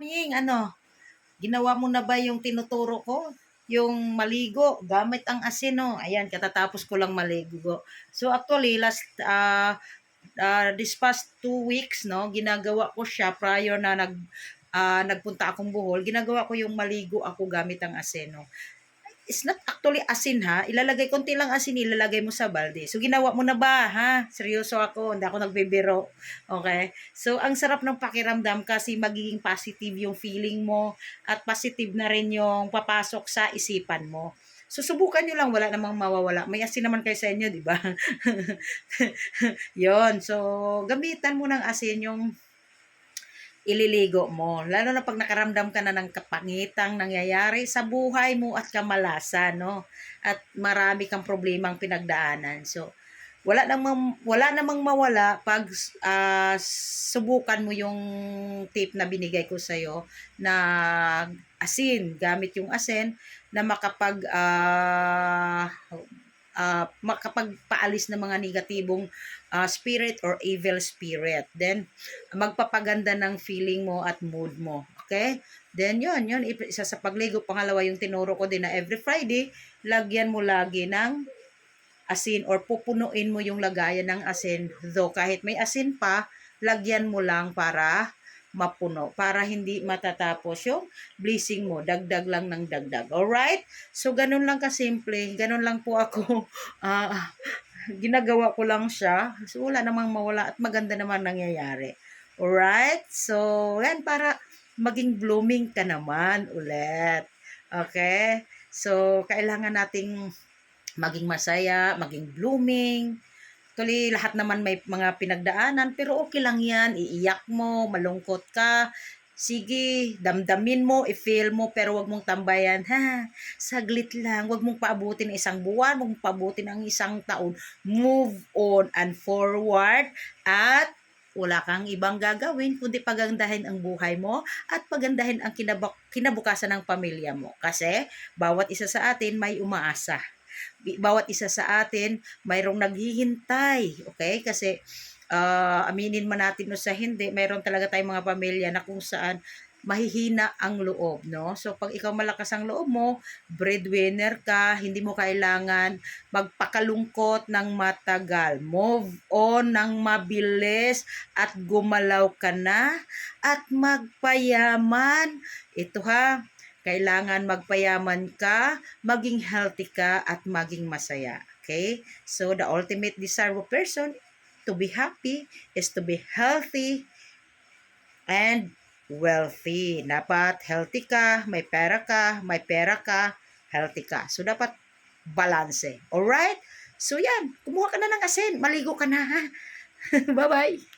Ming, ano, ginawa mo na ba yung tinuturo ko? Yung maligo, gamit ang asin, no? Ayan, katatapos ko lang maligo. So, actually, last, uh, uh, this past two weeks, no, ginagawa ko siya prior na nag, uh, nagpunta akong Bohol, ginagawa ko yung maligo ako gamit ang asin, no? It's not actually asin ha. Ilalagay, konti lang asin, ilalagay mo sa balde. So, ginawa mo na ba ha? Seryoso ako, hindi ako nagbibiro. Okay? So, ang sarap ng pakiramdam kasi magiging positive yung feeling mo at positive na rin yung papasok sa isipan mo. So, subukan nyo lang, wala namang mawawala. May asin naman kayo sa inyo, di ba? Yon So, gamitan mo ng asin yung ililigo mo. Lalo na pag nakaramdam ka na ng kapangitang nangyayari sa buhay mo at kamalasan, no? At marami kang problemang pinagdaanan. So, wala namang wala namang mawala pag uh, subukan mo yung tip na binigay ko sa iyo na asin gamit yung asin na makapag uh, uh, makapagpaalis ng mga negatibong uh, spirit or evil spirit. Then, magpapaganda ng feeling mo at mood mo. Okay? Then, yun, yun. Isa sa pagligo. Pangalawa, yung tinuro ko din na every Friday, lagyan mo lagi ng asin or pupunuin mo yung lagayan ng asin. Though kahit may asin pa, lagyan mo lang para mapuno para hindi matatapos yung blessing mo. Dagdag lang ng dagdag. Alright? So, ganun lang kasimple. Ganun lang po ako. Uh, ginagawa ko lang siya. So, wala namang mawala at maganda naman nangyayari. Alright? So, yan para maging blooming ka naman ulit. Okay? So, kailangan nating maging masaya, maging blooming, Actually, lahat naman may mga pinagdaanan, pero okay lang yan. Iiyak mo, malungkot ka, sige, damdamin mo, i-feel mo, pero wag mong tambayan, ha, saglit lang, wag mong paabutin isang buwan, wag mong paabutin ang isang taon. Move on and forward at wala kang ibang gagawin kundi pagandahin ang buhay mo at pagandahin ang kinabuk- kinabukasan ng pamilya mo. Kasi bawat isa sa atin may umaasa bawat isa sa atin mayroong naghihintay. Okay? Kasi uh, aminin man natin no sa hindi, mayroon talaga tayong mga pamilya na kung saan mahihina ang loob, no? So, pag ikaw malakas ang loob mo, breadwinner ka, hindi mo kailangan magpakalungkot ng matagal. Move on ng mabilis at gumalaw ka na at magpayaman. Ito ha, kailangan magpayaman ka, maging healthy ka, at maging masaya. Okay? So, the ultimate desire of a person to be happy is to be healthy and wealthy. Dapat healthy ka, may pera ka, may pera ka, healthy ka. So, dapat balance. Alright? So, yan. Kumuha ka na ng asin. Maligo ka na, ha? Bye-bye.